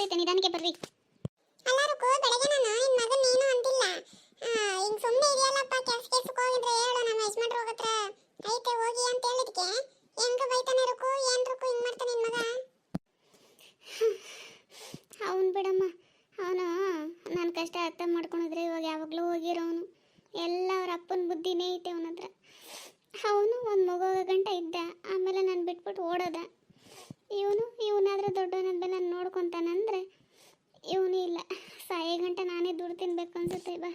ಆಗ್ತೈತೆ ನಿಧಾನಕ್ಕೆ ಬರ್ರಿ. ಬೆಳಗ್ಗೆ ನಾನು ನಿನ್ ಮಗನ್ ಏನು ಅಂತಿಲ್ಲ ಆ, ಹಿಂಗ್ ಸುಮ್ಮನೆ ಇದೆಯಲ್ಲಪ್ಪ ಕೆಲ್ಸ ಕೆಲ್ಸಕ್ಕೆ ಹೋಗಿದ್ರೆ ಹೇಳು ನಮ್ಮ ಯಜಮಾನ್ರ ಹೋಗತ್ರ ಐತೆ ಹೋಗಿ ಅಂತ ಹೇಳಿದ್ಕೆ ಹೆಂಗ ಬೈತಾನೆ ಇರಕು ಏನ್ ರುಕು ಹಿಂಗ್ ಮಾಡ್ತಾನೆ ನಿನ್ ಮಗ? ಅವನು ಬಿಡಮ್ಮ ಅವನು ನನ್ನ ಕಷ್ಟ ಅರ್ಥ ಮಾಡ್ಕೊಂಡಿದ್ರೆ ಇವಾಗ ಯಾವಾಗಲೂ ಹೋಗಿರೋನು. ಎಲ್ಲ ಅವ್ರ ಅಪ್ಪನ ಬುದ್ಧಿನೇ ಐತೆ ಅವನು ಒಂದು ಮಗು ಗಂಟ ಇದ್ದ ಆಮೇಲೆ ನಾನು ಬಿಟ್ಬಿಟ್ಟು ಓಡೋದ ಇವನು ಇವನಾದ್ರೂ ದೊಡ್ಡವನಾದ್ಮೇಲೆ ನಾನು ನೋಡ್ಕೊತಾನಂದ್ರೆ ಇವನು ಇಲ್ಲ ಸಾಯೋ ಗಂಟ ನಾನೇ ದುಡ್ಡು ತಿನ್ಬೇಕು ಅನ್ಸುತ್ತೆ ಬಾ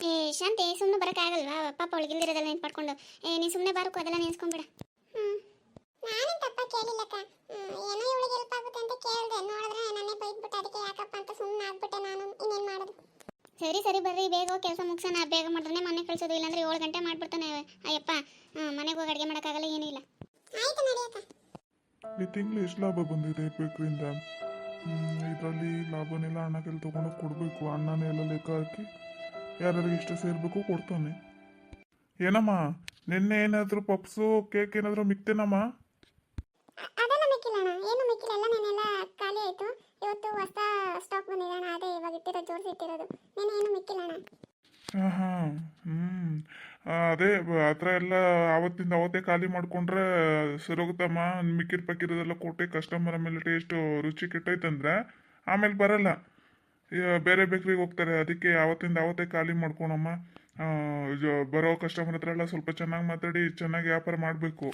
ಏ ಶಾಂತಿ ಸುಮ್ಮನೆ ಬರೋಕ್ಕಾಗಲ್ವಾ ಪಾಪ ಒಳಗಿಲ್ದಿರೋದೆಲ್ಲ ನೆನ್ಪು ಮಾಡ್ಕೊಂಡು. ಏ ನೀ ಸುಮ್ಮನೆ ಬಾರಕ್ಕೂ ಅದೆಲ್ಲ ನೆನ್ಸ್ಕೊಂಬಿಡ. ನಾನೇನ್ ತಪ್ಪ ಕೇಳಿಲ್ಲಕ್ಕ. ಏನೋ ಇವಳಿಗೆ ಹೆಲ್ಪ್ ಆಗುತ್ತೆ ಅಂತ ಕೇಳ್ದೆ. ನೋಡಿದ್ರೆ ನನ್ನೇ ಬೈದ್ಬಿಟ್ಟು ಅದಕ್ಕೆ ಯಾಕಪ್ಪ ಅಂತ ಸುಮ್ಮನೆ ಆಗ್ಬಿಟ್ಟೆ ನಾನು. ಇನ್ನೇನ್ ಮಾಡೋದು? ಸರಿ ಸರಿ ಬರ್ರಿ. ಬೇಗ ಕೆಲಸ ಮುಗಿಸೋಣ. ಬೇಗ ಮಾಡಿದ್ರೆ ಮನೆ ಕಳಿಸೋದು. ಇಲ್ಲಾಂದ್ರೆ ಏಳು ಗಂಟೆ ಮಾಡ್ಬಿಡ್ತಾನೆ ಅಯ್ಯಪ್ಪ ಮನೆಗೆ ಹೋಗಿ ಅಡುಗೆ ಮಾಡೋಕ್ಕಾಗಲ್ಲ ಏನೂ ಇಲ್ಲ. ಆಯ್ತು ನಡಿಯಕ್ಕ ಈ ತಿಂಗಳು ಎಷ್ಟು ಲಾಭ ಬಂದಿದೆ ಬೇಕರಿಂದ ಇದರಲ್ಲಿ ಲಾಭನೆಲ್ಲ ಅಣ್ಣ ತೊಗೊಂಡೋಗಿ ತೊಗೊಂಡು ಕೊಡಬೇಕು. ಅಣ್ಣನೇ ಎಲ್ಲ ಲೆಕ್ಕ ಹಾಕಿ. ಯಾರ್ಯಾರಿಗೆ ಇಷ್ಟ ಸೇರಬೇಕು ಕೊಡ್ತಾನೆ. ಏನಮ್ಮ ನಿನ್ನೆ ಏನಾದರೂ ಪಪ್ಸು ಕೇಕ್ ಏನಾದರೂ ಮಿಕ್ತೇನಮ್ಮ? ಅದೆಲ್ಲ ಮಿಕ್ಕಿಲ್ಲ ಅಣ್ಣ. ಏನು ಮಿಕ್ಕಿಲ್ಲ. ಎಲ್ಲ ನೆನೆಲ್ಲ ಖಾಲಿ ಆಯ್ತು. ಇವತ್ತು ಹೊಸ ಸ್ಟಾಕ್ ಬಂದಿದೆ ಅಣ್ಣ. ಅದೇ ಇವಾಗ ಇಟ್ಟಿರೋದು ಜೋಡಿಸಿ ಇಟ್ಟಿರೋದು. ನೆನೆ ಏನು ಮಿಕ್ಕಿಲ್ಲ ಅಣ್ಣ. ಹಾಂ ಅದೇ ಆ ಥರ ಎಲ್ಲ ಆವತ್ತಿಂದ ಅವತ್ತೇ ಖಾಲಿ ಮಾಡಿಕೊಂಡ್ರೆ ಸರೋಗುತ್ತಮ್ಮ ಮಿಕ್ಕಿರ್ ಪಕ್ಕಿರೋದೆಲ್ಲ ಕೊಟ್ಟು. ಕಸ್ಟಮರ್ ಆಮೇಲೆ ಟೇಸ್ಟು ರುಚಿ ಕೆಟ್ಟೈತಂದ್ರೆ ಆಮೇಲೆ ಬರಲ್ಲ. ಬೇರೆ ಬೇಕ್ರಿಗೆ ಹೋಗ್ತಾರೆ. ಅದಕ್ಕೆ ಆವತ್ತಿಂದ ಅವತ್ತೇ ಖಾಲಿ ಮಾಡ್ಕೊಳಮ್ಮ. ಬರೋ ಕಸ್ಟಮರ್ ಹತ್ರ ಎಲ್ಲ ಸ್ವಲ್ಪ ಚೆನ್ನಾಗಿ ಮಾತಾಡಿ ಚೆನ್ನಾಗಿ ವ್ಯಾಪಾರ ಮಾಡಬೇಕು.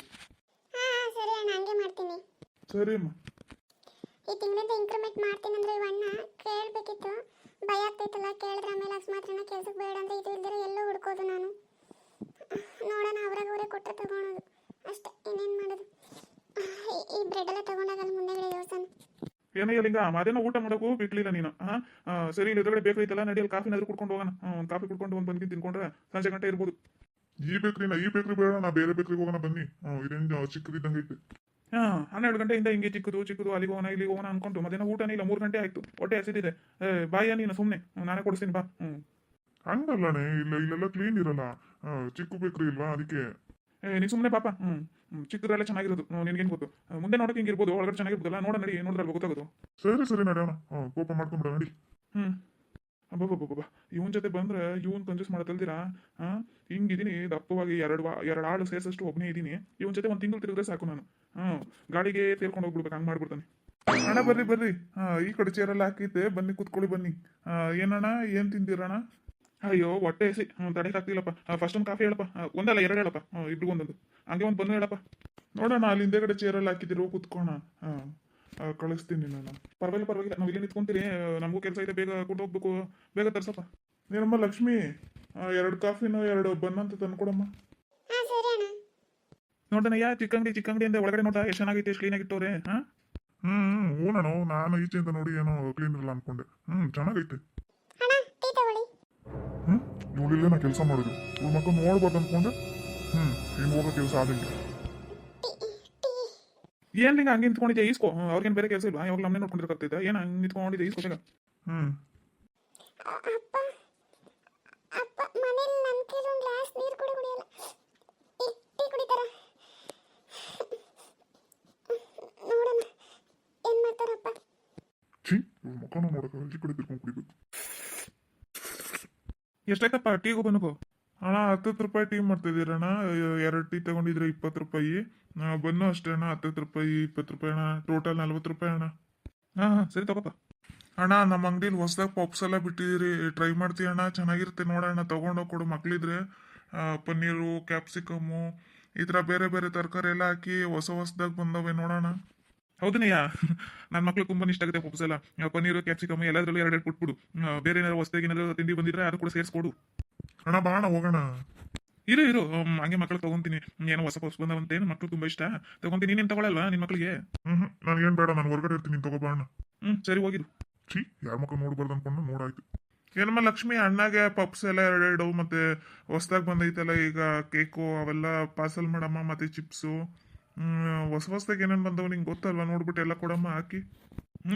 ಸರಿ ಅಣ್ಣ ಹಂಗೆ ಮಾಡ್ತೀನಿ. ಸರಿ ಅಮ್ಮ ಈ ತಿಂಗಳಿಂದ ಇನ್ಕ್ರಿಮೆಂಟ್ ಮಾಡ್ತೀನಿ ಅಂದ್ರೆ ಇವ್ ಅಣ್ಣ ಕೇಳ್ಬೇಕಿತ್ತು. ಭಯ ಆಗ್ತೈತಲ್ಲ ಕೇಳಿದ್ರೆ ಆಮೇಲೆ ಅಕಸ್ಮಾತ್ ಅಣ್ಣ ಕೆಲ್ಸಕ್ಕೆ ಬೇಡ ಅಂತ ಇದು ಇಲ್ದಿರ ಎಲ್ಲೂ ಹುಡ್ಕೋದು ನಾನು. ನೋಡೋಣ ಅವ್ರಾಗ ಅವರೇ ಕೊಟ್ಟರೆ ತಗೊಳೋದು. ಅಷ್ಟೇ ಇನ್ನೇನು ಮಾಡೋದು? ಈ- ಈ ಬ್ರೆಡ್ ಎಲ್ಲ ತಗೊಂಡಾಗ ಅಲ್ಲಿ ಮುಂದೆಗಡೆ ದೇವಸ್ಥಾನ. ಏನಯ್ಯ ಲಿಂಗ ಅದೇನೋ ಊಟ ಮಾಡೋಕ್ಕೂ ಬಿಡ್ಲಿಲ್ಲ ನೀನು. ಹಾ ಸರಿ ಇಲ್ಲಿ ಎದುರುಗಡೆ ನಡೆಯಲಿ ಕಾಫಿ ಕಾಫಿನಾದ್ರೂ ಕುಡ್ಕೊಂಡು ಹೋಗೋಣ. ಒಂದು ಕಾಫಿ ಕುಡ್ಕೊಂಡು ಒಂದು ಬಂದಿ ತಿನ್ಕೊಂಡ್ರೆ ಸಂಜೆ ಗಂಟೆ ಇರ್ಬೋದು. ಈ ಬೇಕ್ರಿನ ಈ ಬೇಕ್ರಿ ಬೇಡ ನಾ ಬೇರೆ ಬೇಕ್ರಿಗೆ ಹೋಗೋಣ ಬನ್ನಿ. ಇದೇನು ಚಿಕ್ಕದಿದ್ದಂಗೆ ಐತೆ ಹಾ ಹನ್ನೆರಡು ಗಂಟೆಯಿಂದ ಹಿಂಗೆ ಚಿಕ್ಕದು ಚಿಕ್ಕದು ಅಲ್ಲಿಗೆ ಹೋಗೋಣ ಇಲ್ಲಿಗೆ ಹೋಗೋಣ ಅನ್ಕೊಂಡು ಮಧ್ಯಾಹ್ನ ಊಟನೇ ಇಲ್ಲ ಮೂರು ಗಂಟೆ ಆಯ್ತು. ಹೊಟ್ಟೆ ಹಸಿದಿದೆ ಏ ಬಾಯ ನೀನು ಸುಮ್ಮನೆ ನಾನೇ ಕೊಡಿಸ್ತೀನಿ ಬಾ. ಹ್ಞೂ ಹಂಗಲ್ಲಣೆ ಇಲ್ಲ ಇಲ್ಲೆಲ್ಲ ಕ್ಲೀನ್ ಇರಲ್ಲ. ಚಿಕ್ಕ ಬೇಕ್ರಿ ಇಲ್ವಾ ಅದಕ್ಕೆ. ನೀನು ಸುಮ್ಮನೆ ಪಾಪ. ಹ್ಞೂ ಹ್ಮ್ ಚಿಕ್ಕದ್ರೆಲ್ಲ ಚೆನ್ನಾಗಿರೋದು. ನಿನ್ಗೇನು ಗೊತ್ತು? ಮುಂದೆ ನೋಡೋಕೆ ಹಿಂಗಿರ್ಬೋದು ಒಳಗಡೆ ಚೆನ್ನಾಗಿರ್ಬೋದಲ್ಲ? ನೋಡ ನಡಿ ನೋಡಿದ್ರೆ ಗೊತ್ತಾಗೋದು. ಸರಿ ಸರಿ ನಡೆಯೋಣ ಹ್ಮ್, ಕೋಪ ಮಾಡ್ಕೊಂಬಿಡ ನಡಿ. ಹ್ಞೂ ಅಬ್ಬಬ್ಬಬ್ಬಬ್ಬ ಇವನ್ ಜೊತೆ ಬಂದ್ರೆ ಇವನ್ ಕಂಜೂಸ್ ಮಾಡತ್ತಲ್ದಿರಾ ಹಾ ಹಿಂಗಿದೀನಿ ದಪ್ಪವಾಗಿ ಎರಡು ವಾ ಎರಡು ಆಳು ಸೇರ್ಸಷ್ಟು ಒಬ್ಬನೇ ಇದ್ದೀನಿ ಇವನ್ ಜೊತೆ ಒಂದು ತಿಂಗಳು ತಿರುಗಿದ್ರೆ ಸಾಕು ನಾನು. ಹ್ಮ್ ಗಾಡಿಗೆ ತೇಲ್ಕೊಂಡು ಹೋಗ್ಬಿಡ್ಬೇಕು ಹಂಗ್ ಮಾಡ್ಬಿಡ್ತಾನೆ. ಅಣ್ಣ ಬರ್ರಿ ಬರ್ರಿ. ಹಾ ಈ ಕಡೆ ಚೇರೆಲ್ಲ ಹಾಕಿದ್ದೆ ಬನ್ನಿ ಕುತ್ಕೊಳ್ಳಿ ಬನ್ನಿ. ಏನಣ್ಣ ಏನ್ ತಿಂತೀರಣ್ಣ ಅಯ್ಯೋ ಹೊಟ್ಟೆ ಎಸಿ ಹ್ಞೂ ತಡೆಯಕ್ಕಾಗ್ತಿಲ್ಲಪ್ಪ ಫಸ್ಟ್ ಒಂದು ಕಾಫಿ ಹೇಳಪ್ಪ ಒಂದಲ್ಲ ಎರಡು ಹೇಳಪ್ಪ ಹ್ಞೂ ಇಬ್ರಿಗೂ ಒಂದೊಂದು ಹಂಗೆ ಒಂದು ಬಂದು ಹೇಳಪ್ಪ ನೋಡೋಣ ಅಲ್ಲಿ ಹಿಂದೆಗಡೆ ಚೇರೆಲ್ಲ ಹೋಗಿ ಕುತ್ಕೋಣ ಹಾಂ ಕಳಿಸ್ತೀನಿ ನಾನು ಪರವಾಗಿಲ್ಲ ಪರವಾಗಿಲ್ಲ ನಾವು ಇಲ್ಲಿ ನಿಂತ್ಕೊಂತೀರಿ ನಮಗೂ ಕೆಲಸ ಇದೆ ಬೇಗ ಕೊಂಡು ಹೋಗ್ಬೇಕು ಬೇಗ ತರ್ಸಪ್ಪ ನೀನಮ್ಮ ಲಕ್ಷ್ಮಿ ಎರಡು ಕಾಫಿನೋ ಎರಡು ಬನ್ ಅಂತ ತಂದ್ಕೊಡಮ್ಮ ಯಾ ಚಿಕ್ಕಂಗಡಿ ಚಿಕ್ಕಂಗಡಿ ಅಂದ್ರೆ ಒಳಗಡೆ ನೋಡ ಎಷ್ಟು ಚೆನ್ನಾಗೈತೆ ಎಷ್ಟು ಕ್ಲೀನ್ ಇಟ್ಟವ್ರೆ ಹಾಂ ಹ್ಮ್ ಹ್ಞೂ ನಾನು ನಾನು ಈಚೆ ಅಂತ ನೋಡಿ ಏನೋ ಕ್ಲೀನ್ ಇರಲ್ಲ ಅನ್ಕೊಂಡೆ ಹ್ಮ್ ಚೆನ್ನಾಗೈತೆ ಇವಳಿಲ್ಲೇ ನಾ ಕೆಲಸ ಮಾಡೋದು ಇವಳ ಮಕ್ಕ ನೋಡ್ಬಾರ್ದು ಅನ್ಕೊಂಡೆ. ಹ್ಮ್ ಇನ್ನು ಹೋಗೋ ಕೆಲಸ ಆದಂಗೆ. ಏನ್ ಹಿಂಗೆ ಹಂಗೆ ನಿಂತ್ಕೊಂಡಿದ್ದೆ ಈಸ್ಕೋ. ಅವ್ರಿಗೇನು ಬೇರೆ ಕೆಲಸ ಇಲ್ವಾ? ಯಾವಾಗ ನಮ್ಮನೆ ನೋಡ್ಕೊಂಡಿರ್ತಿದ್ದ ಏನು ಹಂಗೆ ನಿಂತ್ಕೊಂಡಿದ್ದೆ ಈಸ್ಕೋ ಬೇಗ ಹ್ಮ್. ಅ- ಅಪ್ಪ ಅಪ್ಪ ಮನೇಲಿ ನನ್ನ ಒಂದು ಗ್ಲಾಸ್ ನೀರು ಕೂಡ ಕುಡಿಯಲ್ಲ. ಟೀ ಟೀ ಕುಡಿತಾರ? ನೋಡೋಣ ಏನ್ ಮಾಡ್ತಾರಪ್ಪ? ಛೀ ಮಕ್ಕನ ನೋಡಕ್ಕೆ ಈ ಕಡೆ ತಿರ್ಕೊಂಡು ಕುಡಿಬೇಕು. ಎಷ್ಟಾಯ್ತಪ್ಪ ಟೀಗೂ ಬನ್ನುಗೋ ಅಣ್ಣ, ಹತ್ತತ್ತು ರೂಪಾಯಿ ಟೀ ಮಾಡ್ತಿದ್ದೀರಣ್ಣ. ಎರಡು ಟೀ ತಗೊಂಡಿದ್ರೆ ಇಪ್ಪತ್ತು ರೂಪಾಯಿ. ಬನ್ನು ಅಷ್ಟೇ ಅಣ್ಣ, ಹತ್ತತ್ತು ರೂಪಾಯಿ, ಇಪ್ಪತ್ತು ರೂಪಾಯಿ ಅಣ್ಣ. ಟೋಟಲ್ ನಲ್ವತ್ತು ರೂಪಾಯಿ ಅಣ್ಣ. ಹಾಂ ಹಾಂ, ಸರಿ ತಗೋಪ್ಪ. ಅಣ್ಣ, ನಮ್ಮ ಅಂಗಡಿಲಿ ಹೊಸ್ದಾಗ ಪಾಪ್ಸ್ ಎಲ್ಲ ಬಿಟ್ಟಿದ್ದೀರಿ ಟ್ರೈ ಮಾಡ್ತೀವಿ ಅಣ್ಣ? ಚೆನ್ನಾಗಿರುತ್ತೆ ನೋಡೋಣ ತೊಗೊಂಡೋಗಿ ಕೊಡು ಮಕ್ಳಿದ್ರೆ. ಪನ್ನೀರು ಕ್ಯಾಪ್ಸಿಕಮ್ಮು ಈ ಥರ ಬೇರೆ ಬೇರೆ ತರಕಾರಿ ಎಲ್ಲ ಹಾಕಿ ಹೊಸ ಹೊಸ್ದಾಗ ಬಂದವೆ ನೋಡೋಣ ಹೌದನಯ್ಯ ನನ್ನ ಮಕ್ಳು ತುಂಬಾ ಇಷ್ಟ ಆಗುತ್ತೆ ಪಪ್ಸೆಲ್ಲ. ಪನ್ನೀರು ಕ್ಯಾಪ್ಸಿಕಮ್ ಎಲ್ಲದರಲ್ಲೂ ಎರಡೆರಡು ಕೊಟ್ಬಿಡು. ಬೇರೆ ಏನಾದ್ರು ಹೊಸ್ದಾಗಿ ಏನಾದ್ರು ತಿಂಡಿ ಬಂದಿದ್ರೆ ಅದು ಕೂಡ ಸೇರಿಸ್ಕೊಡು. ಅಣ್ಣ ಬಾಣ ಹೋಗೋಣ. ಇರು ಇರು. ಹಂಗೆ ಮಕ್ಳು ತಗೊಂತೀನಿ. ಏನೋ ಹೊಸ ಹೊಸ ಬಂದವಂತೆ ಏನು ಮಕ್ಳು ತುಂಬಾ ಇಷ್ಟ. ತಗೊಂತೀನಿ ನೀನೇನು ತಗೊಳಲ್ವಾ ನಿನ್ನ ಮಕ್ಳಿಗೆ? ಹ್ಮ್ ನಾನು ನನಗೇನು ಬೇಡ ನಾನು ಹೊರಗಡೆ ಇರ್ತೀನಿ ನೀನು ತಗೋ ಬಾಣ ಹ್ಮ್ ಸರಿ ಹೋಗಿರು. ಛೀ ಯಾರ ಮಕ್ಕಳು ನೋಡ್ಬಾರ್ದು ಅನ್ಕೊಂಡು ನೋಡಾಯ್ತು. ಏನಮ್ಮ ಲಕ್ಷ್ಮಿ ಅಣ್ಣಗೆ ಪಪ್ಸ್ ಎಲ್ಲ ಎರಡೆರಡು ಮತ್ತೆ ಹೊಸದಾಗಿ ಬಂದೈತಲ್ಲ ಈಗ ಕೇಕು ಅವೆಲ್ಲ ಪಾರ್ಸಲ್ ಮಾಡಮ್ಮ ಮತ್ತೆ ಚಿಪ್ಸು. ಹೊಸ ಹೊಸದಾಗ ಏನೇನು ಬಂದವು ನಿಂಗೆ ಗೊತ್ತಲ್ವಾ? ನೋಡ್ಬಿಟ್ಟು ಎಲ್ಲ ಕೊಡಮ್ಮ ಹಾಕಿ.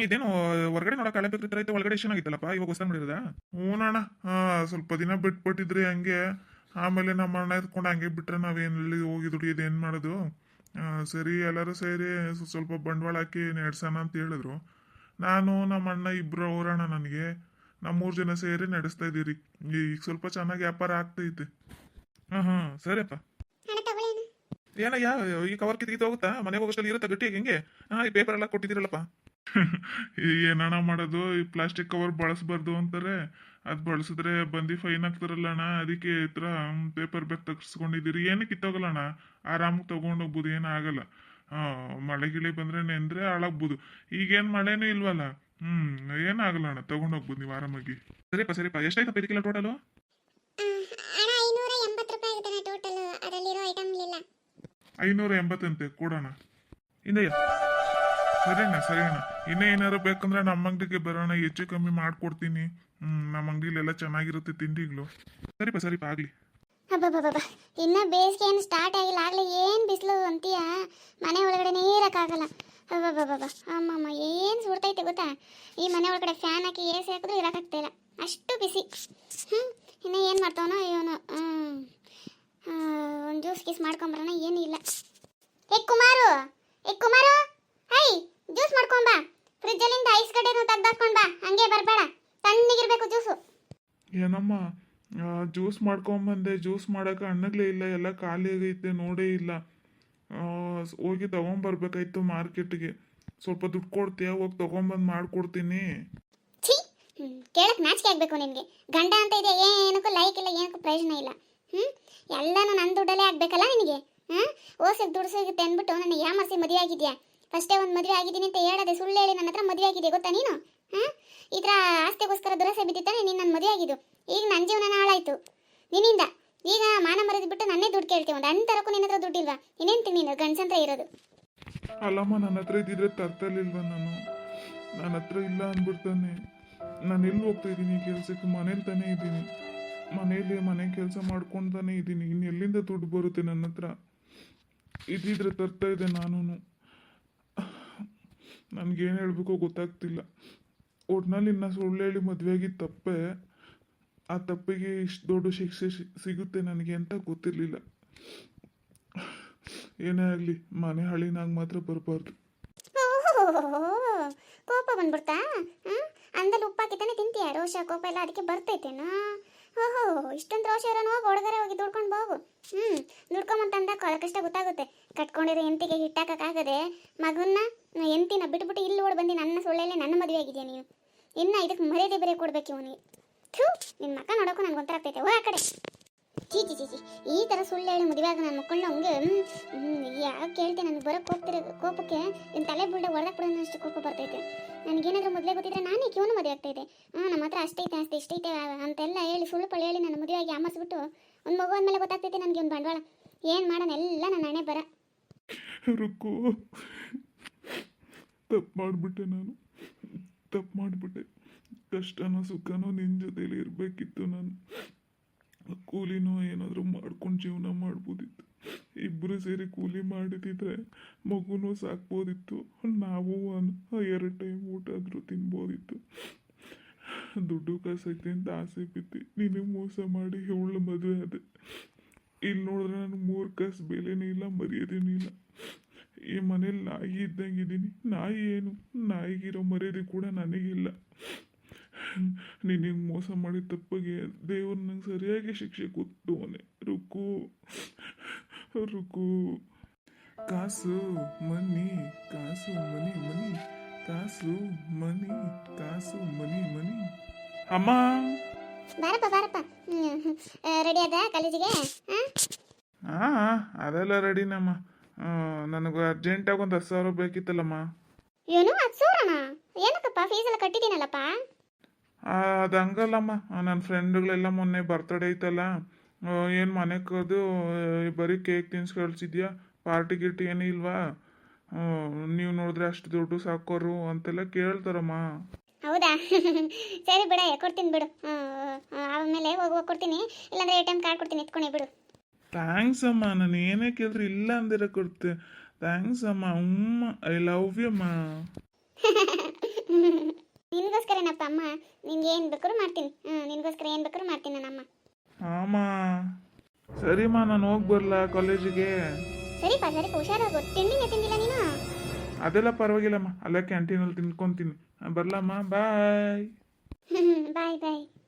ಇದೇನು ಹೊರಗಡೆ ನೋಡಕ್ಕೆ ಹಳೆ ಬೇಕ್ರಿ ಒಳಗಡೆ ಎಷ್ಟು ಚೆನ್ನಾಗಿತ್ತಲ್ಲಪ್ಪ ಇವಾಗ ಹೊಸ ಮಾಡಿರೋದಾ ಹ್ಞೂನಣ್ಣ ಸ್ವಲ್ಪ ದಿನ ಬಿಟ್ಬಿಟ್ಟಿದ್ರಿ ಹಂಗೆ. ಆಮೇಲೆ ನಮ್ಮ ಅಣ್ಣ ಎತ್ಕೊಂಡು ಹಂಗೆ ಬಿಟ್ರೆ ನಾವೇನಲ್ಲಿ ಹೋಗಿ ದುಡಿಯೋದು ಏನು ಮಾಡೋದು? ಸರಿ, ಎಲ್ಲರೂ ಸೇರಿ ಸ್ವ- ಸ್ವಲ್ಪ ಬಂಡವಾಳ ಹಾಕಿ ನಡೆಸೋಣ ಅಂತ ಹೇಳಿದ್ರು. ನಾನು, ನಮ್ಮ ಅಣ್ಣ ಇಬ್ರು ಹೋರೋಣ ನನಗೆ. ನಮ್ಮ ಮೂರು ಜನ ಸೇರಿ ನಡೆಸ್ತಾ ಇದ್ದೀರಿ. ಈಗ ಸ್ವಲ್ಪ ಚೆನ್ನಾಗಿ ವ್ಯಾಪಾರ ಆಗ್ತೈತೆ. ಹಾಂ ಹಾಂ ಸರಿಯಪ್ಪ. ಏನಯ್ಯ ಈ ಕವರ್ ಕಿತ್ಕಿತ್ತು ಹೋಗುತ್ತಾ? ಮನೆಗೆ ಹೋಗೋಷ್ಟಲ್ಲಿ ಇರುತ್ತೆ ಗಟ್ಟಿ ಹೆಂಗೆ ಹಾ, ಈ ಪೇಪರ್ ಎಲ್ಲ ಕೊಟ್ಟಿದ್ದೀರಲ್ಲಪ್ಪ. ಏನಣ್ಣ ಮಾಡೋದು, ಈ ಪ್ಲಾಸ್ಟಿಕ್ ಕವರ್ ಬಳಸಬಾರ್ದು ಅಂತಾರೆ. ಅದ್ ಬಳಸಿದ್ರೆ ಬಂದಿ ಫೈನ್ ಹಾಕ್ತಾರಲ್ಲ ಅಣ್ಣ. ಅದಕ್ಕೆ ಈ ಪೇಪರ್ ಬ್ಯಾಗ್ ತಗ್ಸ್ಕೊಂಡಿದ್ದೀರಿ. ಏನು ಕಿತ್ತೋಗಲ್ಲ ಅಣ್ಣ. ಆರಾಮಾಗಿ ಹೋಗ್ಬೋದು ಏನೂ ಆಗಲ್ಲ. ಮಳೆ ಗಿಳಿ ಬಂದ್ರೆ ನೆಂದ್ರೆ ಹಾಳಾಗ್ಬೋದು. ಈಗೇನು ಮಳೆನೂ ಇಲ್ವಲ್ಲ? ಹ್ಞೂ ಏನಾಗಲ್ಲ ಅಣ್ಣ. ತೊಗೊಂಡು ಹೋಗ್ಬೋದು ನೀವು ಆರಾಮಾಗಿ. ಸರಿಪ್ಪ ಸರಿಯಪ್ಪ. ಎಷ್ಟಾಯ್ತಪ್ಪ ಇದಕ್ಕೆಲ್ಲ ಟೋಟಲು ಹಣ ಐನೂರ ಎಂಬತ್ತು ರೂಪಾಯಿ ಆಗುತ್ತಾನೆ ಟೋಟಲ್ ಅದರಲ್ಲಿರೋ ಐಟಮ್ಲಿಲ್ಲ ಐನೂರ ಎಂಬತ್ತಂತೆ ಕೊಡೋಣ. ಹಿಂದಯ್ಯ ಸರಿ ಅಣ್ಣ ಸರಿ ಅಣ್ಣ ಇನ್ನೂ ಏನಾರು ಬೇಕಂದ್ರೆ ನಮ್ಮ ಅಂಗಡಿಗೆ ಬರೋಣ, ಹೆಚ್ಚು ಕಮ್ಮಿ ಮಾಡ್ಕೊಡ್ತೀನಿ. ಹ್ಞೂ ನಮ್ಮ ಅಂಗಡಿಲೆಲ್ಲ ಚೆನ್ನಾಗಿರುತ್ತೆ ತಿಂಡಿಗಳು. ಸರಿಪ ಸರಿಪ, ಆಗಲಿ. ಇನ್ನ ಬೇಸಿಗೆ ಏನು ಸ್ಟಾರ್ಟ್ ಆಗಿಲ್ಲ. ಆಗಲೇ ಏನು ಬಿಸಿಲು ಅಂತೀಯ? ಮನೆ ಒಳಗಡೆ ಇರೋಕ್ಕಾಗಲ್ಲ ಅಬ್ಬಬ್ಬಬ್ಬ ಅಮ್ಮಮ್ಮ, ಏನು ಸುಡ್ತೈತೆ ಗೊತ್ತಾ? ಈ ಮನೆ ಒಳಗಡೆ ಫ್ಯಾನ್ ಹಾಕಿ ಎ ಸಿ ಹಾಕಿದ್ರು ಇರೋಕ್ಕಾಗ್ತಾಯಿಲ್ಲ ಅಷ್ಟು ಬಿಸಿ ಹ್ಞೂ ಇನ್ನು ಏನು ಮಾಡ್ತಾವನೋ ಇವನು ಒಂದು ಜ್ಯೂಸ್ ಗೀಸ್ ಮಾಡ್ಕೊಂಬರೋಣ ಏನು ಇಲ್ಲ. ಏ ಕುಮಾರು! ಏ ಕುಮಾರು! ಹೈ ಜ್ಯೂಸ್ ಮಾಡ್ಕೊಂಬಾ ಫ್ರಿಜ್ಜಲ್ಲಿಂದ ಐಸ್ ಗಡ್ಡೆನೂ ತೆಗ್ದಾಕೊಂಡ್ ಬಾ. ಹಂಗೆ ಬರಬೇಡ. ತಣ್ಣಗಿರ್ಬೇಕು ಜ್ಯೂಸು ಏನಮ್ಮ ಜ್ಯೂಸ್ ಮಾಡ್ಕೊಂಬಂದೆ ಜ್ಯೂಸ್ ಮಾಡೋಕೆ ಹಣ್ಣಗ್ಲೇ ಇಲ್ಲ. ಎಲ್ಲ ಖಾಲಿ ಆಗೈತೆ ನೋಡೇ ಇಲ್ಲ. ಹೋಗಿ ತಗೊಂಬರ್ಬೇಕಾಯ್ತು ಮಾರ್ಕೆಟ್ಗೆ. ಸ್ವಲ್ಪ ದುಡ್ಡು ಕೊಡ್ತೀಯ? ಹೋಗಿ ತಗೊಂಬಂದು ಮಾಡ್ಕೊಡ್ತೀನಿ. ಛೀ! ಕೇಳಕ್ಕೆ ಕೇಳಕ್ ನಾಚಿಕೆ ಆಗ್ಬೇಕು ನಿನಗೆ. ಗಂಡ ಅಂತ ಇದೆ ಏನಕ್ಕೂ ಲೈಕ್ ಇಲ್ಲ ಏನಕ್ಕೂ ಪ್ರಯೋಜನ ಇಲ್ಲ. ಎಲ್ಲನೂ ನನ್ನ ದುಡ್ಡಲ್ಲೇ ಆಗ್ಬೇಕಲ್ಲ ನಿನಗೆ? ಹಾಂ? ಓಸಿಗೆ ದುಡ್ಡು ಸಿಗುತ್ತೆ ಅಂದ್ಬಿಟ್ಟು ನನ್ನ ಯಾಮರ್ಸಿ ಮದುವೆ ಆಗಿದ್ಯಾ ಫಸ್ಟೇ ಒಂದು ಮದುವೆ ಆಗಿದ್ದೀನಿ ಅಂತ ಹೇಳದೆ ಸುಳ್ಳು ಹೇಳಿ ನನ್ನ ಹತ್ರ ಮದುವೆ ಆಗಿದೆ ಗೊತ್ತಾ ನೀನು? ಹಾಂ? ಈ ಥರ ಆಸ್ತಿಗೋಸ್ಕರ ದುರಸೆ ಬಿದ್ದಿತ್ತಾನೆ ನೀನು ನನ್ನ ಮದುವೆ ಆಗಿದ್ದು ಈಗ ನನ್ನ ಜೀವನ ಹಾಳಾಯ್ತು. ನಿನ್ನಿಂದ. ಈಗ ಮಾನ ಮರೆದು ಬಿಟ್ಟು ನನ್ನೇ ದುಡ್ಡು ಕೇಳ್ತೀವಿ ಒಂದು ಅಣ್ಣ ತರಕ್ಕೂ ನಿನ್ನ ಹತ್ರ ದುಡ್ಡಿಲ್ವಾ? ಇನ್ನೇನು ನೀನು? ಗಂಡಸಂತ್ರ ಇರೋದು. ಅಲ್ಲಮ್ಮ, ನನ್ನ ಹತ್ರ ಇದ್ದಿದ್ರೆ ತರ್ತಲಿಲ್ವ ನಾನು? ನನ್ನ ಹತ್ರ ಇಲ್ಲ ಅಂದ್ಬಿಡ್ತಾನೆ. ನಾನು ಎಲ್ಲಿ ಹೋಗ್ತಾ ಇದ್ದೀನಿ ಕೆಲಸಕ್ಕೆ? ಮನೇಲಿ ತಾನೇ ಇದ್ದೀನಿ. ಮನೇಲಿ ಮನೆ ಕೆಲಸ ಮಾಡ್ಕೊಂತಾನೆ ಇದ್ದೀನಿ. ಇನ್ನು ಎಲ್ಲಿಂದ ದುಡ್ಡು ಬರುತ್ತೆ ನನ್ನ ಹತ್ರ? ಇದ್ದಿದ್ರೆ ತರ್ತಾ ಇದೆ ನಾನು ನನಗೇನು ಹೇಳಬೇಕೋ ಗೊತ್ತಾಗ್ತಿಲ್ಲ. ಒಟ್ನಲ್ಲಿ ಇನ್ನು ಸುಳ್ಳು ಹೇಳಿ ಮದುವೆಯಾಗಿ ತಪ್ಪೆ. ಆ ತಪ್ಪಿಗೆ ಇಷ್ಟು ದೊಡ್ಡ ಶಿಕ್ಷೆ ಸಿಗುತ್ತೆ ನನಗೆ ಅಂತ ಗೊತ್ತಿರಲಿಲ್ಲ. ಏನೇ ಆಗಲಿ, ಮನೆ ಹಳ್ಳಿನಾಗ ಮಾತ್ರ ಬರಬಾರ್ದು. ಕೋಪ ಬಂದ್ಬಿಡ್ತಾ? ಅಂದಲ್ಲಿ ಉಪ್ಪಾಕಿತಾನೆ ತಿಂತೀಯ? ರೋಷ, ಕೋಪ ಎಲ್ಲ ಅದಕ್ಕೆ ಬರ್ತೈತೇನೋ? ಓಹೋ, ಇಷ್ಟೊಂದು ರೋಷ ಇರೋನು ಹೊಡೆದರೆ ಹೋಗಿ ದುಡ್ಕೊಂಡು ಹೋಗು ಹ್ಞೂ ದುಡ್ಕೊಂಬಂತಂದ ಕಷ್ಟ ಗೊತ್ತಾಗುತ್ತೆ. ಕಟ್ಕೊಂಡಿರೋ ಎಂತಿಗೆ ಹಿಟ್ಟಾಕಕ್ಕಾಗದೆ ಮಗನ್ನ ಎಂತಿನ ಬಿಟ್ಬಿಟ್ಟು ಇಲ್ಲಿ ಓಡ್ ಬಂದು, ನನ್ನ ಸೊಳ್ಳೆಲ್ಲೇ ನನ್ನ ಮದುವೆ ಆಗಿದೆಯಾ ನೀನು? ಇನ್ನು ಇದಕ್ಕೆ ಮರ್ಯಾದೆ ಬೇರೆ ಕೊಡ್ಬೇಕು ಇವನಿಗೆ. ಥೂ ನಿನ್ನ ಮಕ್ಕ ನೋಡೋಕ್ಕೂ ನನಗೆ ಒಂಥರ ಆಗ್ತೈತೆ. ಓ, ಆ ಕಡೆ. ಚೀ ಚಿ ಚಿ ಚಿ ಈ ಥರ ಸುಳ್ಳು ಹೇಳಿ ಮದುವೆಯಾಗ ನನ್ನ ಮಕ್ಕಳನ್ನ ಹಂಗೆ ಯಾಕೆ ಕೇಳ್ತೆ ನನಗೆ ಬರೋಕ್ಕೆ ಹೋಗ್ತಿರೋ, ಕೋಪಕ್ಕೆ ನನ್ನ ತಲೆ ಬುಳ್ಳ ಹೊಡೆದಕ್ಕೆ ಬಿಡೋಣ ಅಷ್ಟು ಕೋಪ ಬರ್ತೈತೆ. ನನಗೇನಾದರೂ ಮೊದಲೇ ಗೊತ್ತಿದ್ರೆ ನಾನೇ ಕಿವನು ಮದುವೆ ಆಗ್ತೈತೆ. ಹಾಂ ನಮ್ಮ ಹತ್ರ ಅಷ್ಟೈತೆ ಅಷ್ಟೇ ಇಷ್ಟೈತೆ ಅಂತೆಲ್ಲ ಹೇಳಿ ಸುಳ್ಳು ಪಳ್ಳು ಹೇಳಿ ನನ್ನ ಮದುವೆಯಾಗಿ ಆಮರ್ಸ್ಬಿಟ್ಟು ಒಂದು ಮಗು ಅಂದಮೇಲೆ ಗೊತ್ತಾಗ್ತೈತೆ ನನಗೆ ಒಂದು ಬಂಡವಾಳ. ಏನು ಮಾಡೋಣ, ಎಲ್ಲ ನನ್ನ ಹಣೆ ಬರ. ರುಕ್ಕು, ತಪ್ಪು ಮಾಡಿಬಿಟ್ಟೆ ನಾನು. ತಪ್ಪು ಮಾಡಿಬಿಟ್ಟೆ. ಕಷ್ಟನೋ ಸುಖನೋ ನಿನ್ನ ಜೊತೆಲಿ ಇರಬೇಕಿತ್ತು ನಾನು. ಕೂಲಿನೋ ಏನಾದರೂ ಮಾಡ್ಕೊಂಡು ಜೀವನ ಮಾಡ್ಬೋದಿತ್ತು. ಇಬ್ಬರು ಸೇರಿ ಕೂಲಿ ಮಾಡಿದಿದ್ರೆ ಮಗುನೂ ಸಾಕ್ಬೋದಿತ್ತು. ನಾವು ಎರಡು ಟೈಮ್ ಊಟ ಆದರೂ ತಿನ್ಬೋದಿತ್ತು. ದುಡ್ಡು ಕಾಸೈತೆ ಅಂತ ಆಸೆ ಬಿದ್ದು, ನೀನು ಮೋಸ ಮಾಡಿ ಇವಳು ಮದುವೆ ಅದೆ ಇಲ್ಲಿ ನೋಡಿದ್ರೆ ನಾನು ಮೂರು ಕಾಸು ಬೆಲೆನೂ ಇಲ್ಲ, ಮರ್ಯಾದೆನೂ ಇಲ್ಲ. ಈ ಮನೇಲಿ ನಾಯಿ ಇದ್ದಂಗೆ ಇದ್ದೀನಿ. ನಾಯಿ ಏನು? ನಾಯಿಗಿರೋ ಮರ್ಯಾದೆ ಕೂಡ ನನಗಿಲ್ಲ. ನಿನಗೆ ಮೋಸ ಮಾಡಿದ ತಪ್ಪಿಗೆ ದೇವ್ರು ನಂಗೆ ಸರಿಯಾಗಿ ಶಿಕ್ಷೆ ಕೊಟ್ಟವನೆ ರುಕು. ರುಕು. ಕಾಸು ಮನಿ ಕಾಸು ಮನಿ ಮನಿ. ಕಾಸು ಮನಿ ಕಾಸು ಮನಿ ಮನಿ. ಅಮ್ಮ! ಬಾರಪ್ಪ ಬಾರಪ್ಪ. ರೆಡಿ ಅದ ಕಾಲೇಜಿಗೆ? ಹಾಂ? ಹಾಂ ಅದೆಲ್ಲ ರೆಡಿನಮ್ಮ. ನನಗೆ ಅರ್ಜೆಂಟಾಗಿ ಒಂದು ಹತ್ತು ಸಾವಿರ ಬೇಕಿತ್ತಲ್ಲಮ್ಮ. ಏನು ಹತ್ತು ಅಣ್ಣ ಏನಕ್ಕಪ್ಪ ಫೀಸ್ ಎಲ್ಲ ಕಟ್ಟಿದ್ದೀನಲ್ಲಪ್ಪ? ಅದು ಹಂಗಲ್ಲಮ್ಮ ನನ್ನ ಫ್ರೆಂಡ್ಗಳೆಲ್ಲ ಮೊನ್ನೆ ಬರ್ತಡೇ ಐತಲ್ಲ. ಏನು ಮನೆಗೆ ಕದು ಬರೀ ಕೇಕ್ ತಿನ್ಸಿ ಕಳ್ಸಿದ್ಯಾ? ಪಾರ್ಟಿ ಗಿರ್ಟಿ ಏನೂ ಇಲ್ವಾ? ನೀವು ನೋಡಿದ್ರೆ ಅಷ್ಟು ದುಡ್ಡು ಸಾಕೋರು ಅಂತೆಲ್ಲ ಕೇಳ್ತಾರಮ್ಮ. ಹೌದಾ? ಸರಿ ಬಿಡ ಕೊಡ್ತೀನಿ ಬಿಡು. ಆಮೇಲೆ ಹೋಗಿ ಕೊಡ್ತೀನಿ. ಇಲ್ಲಾಂದ್ರೆ ಎ ಟಿ ಎಂ ಕಾರ್ಡ್ ಕೊಡ್ತೀನಿ ಎತ್ಕೊಂಡು ಬಿಡು. ಥ್ಯಾಂಕ್ಸ್ ಅಮ್ಮ ನಾನು ಏನೇ ಕೇಳಿದ್ರು ಇಲ್ಲ ಅಂದಿರ ಕೊಡ್ತೆ. ಥ್ಯಾಂಕ್ಸ್ ಅಮ್ಮ ಉಮ್ಮ ಐ ಲವ್ ಯು ಅಮ್ಮ. ನಿನಗೋಸ್ಕರನಪ್ಪ ಅಮ್ಮ? ನಿನ್ಗೆ ಏನ್ ಬೇಕಾದ್ರೂ ಮಾಡ್ತೀನಿ. ಹ್ಞೂ ನಿನಗೋಸ್ಕರ ಏನು ಬೇಕಾದ್ರೂ ಮಾಡ್ತೀನಿ ನನ್ನಮ್ಮ ಅಮ್ಮ ಸರಿಮ್ಮ ನಾನು ಹೋಗಿ ಬರಲಾ ಕಾಲೇಜಿಗೆ? ಸರಿಪ್ಪ ಸರಿ ಹುಷಾರಾಗು. ತಿಂಡಿನೇ ತಿಂದಿಲ್ಲ ನೀನು? ಅದೆಲ್ಲ ಪರವಾಗಿಲ್ಲಮ್ಮ. ಅಲ್ಲೇ ಕ್ಯಾಂಟೀನಲ್ಲಿ ತಿನ್ಕೊಂತೀನಿ ಬರ್ಲಮ್ಮ ಬಾಯ್.